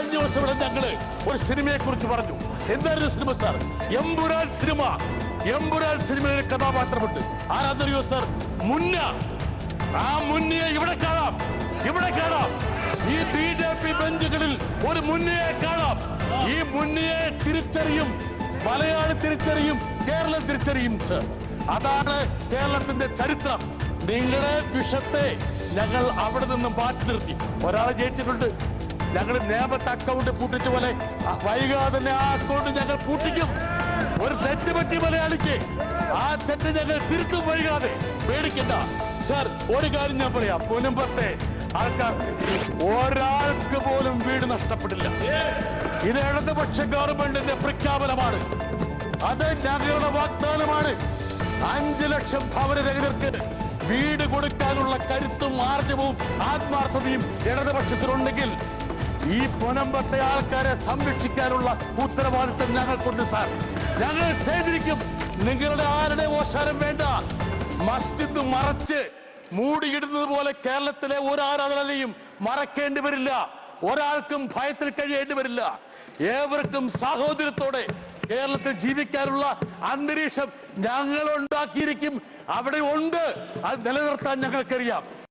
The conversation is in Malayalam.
കഴിഞ്ഞ ദിവസം ഇവിടെ ഞങ്ങൾ ഒരു സിനിമയെ കുറിച്ച് പറഞ്ഞു. എന്തായിരുന്നു സിനിമ സാർ? എമ്പുരാൻ സിനിമ. എമ്പുരാൻ സിനിമയിലെ കഥാപാത്രമുണ്ട്. ആരാധനയോ സാർ? മുന്ന. ആ മുന്നയെ ഇവിടെ കാണാം. ഇവിടെ കാണാം. ഈ ബി ജെ പി ബെഞ്ചുകളിൽ ഒരു മുന്നയെ കാണാം. ഈ മുന്നയെ തിരിച്ചറിയും. മലയാളി തിരിച്ചറിയും. കേരളം തിരിച്ചറിയും സർ. അതാണ് കേരളത്തിന്റെ ചരിത്രം. നിങ്ങളുടെ വിഷത്തെ ഞങ്ങൾ അവിടെ നിന്നും മാറ്റി നിർത്തി. ഒരാളെ ജയിച്ചിട്ടുണ്ട്. ഞങ്ങൾ നേമത്തെ അക്കൗണ്ട് പൂട്ടിച്ച പോലെ വൈകാതെ തന്നെ ആ അക്കൗണ്ട് ഞങ്ങൾ പൂട്ടിക്കും. ഒരു തെറ്റ് പറ്റി മലയാളിക്ക് ആ തെറ്റ് ഞങ്ങൾ തിരുത്തും വൈകാതെ. പേടിക്കണ്ട. സർ ഒരു കാര്യം ഞാൻ പറയാം. പൊനുമ്പത്തെ ആൾക്കാർക്ക് ഒരാൾക്ക് പോലും വീട് നഷ്ടപ്പെട്ടില്ല. ഇത് ഇടതുപക്ഷ ഗവൺമെന്റിന്റെ പ്രഖ്യാപനമാണ്. അത് ഞങ്ങളുടെ വാഗ്ദാനമാണ്. അഞ്ചു ലക്ഷം ഭവനരഹിതർക്ക് വീട് കൊടുക്കാനുള്ള കരുത്തും ആർജവും ആത്മാർത്ഥതയും ഇടതുപക്ഷത്തിനുണ്ടെങ്കിൽ ഈ പൊനമ്പത്തെ ആൾക്കാരെ സംരക്ഷിക്കാനുള്ള ഉത്തരവാദിത്തം ഞങ്ങൾക്കുണ്ട് സാർ. ഞങ്ങൾ ചെയ്തിരിക്കും. നിങ്ങളുടെ ആരുടെ ഓശാരം വേണ്ട. മസ്ജിദ് മറച്ച് മൂടിയിടുന്നത് പോലെ കേരളത്തിലെ ഒരു മറക്കേണ്ടി വരില്ല. ഒരാൾക്കും ഭയത്തിൽ കഴിയേണ്ടി വരില്ല. ഏവർക്കും സാഹോദര്യത്തോടെ കേരളത്തിൽ ജീവിക്കാനുള്ള അന്തരീക്ഷം ഞങ്ങൾ ഉണ്ടാക്കിയിരിക്കും. അവിടെ ഉണ്ട്. അത് നിലനിർത്താൻ ഞങ്ങൾക്കറിയാം.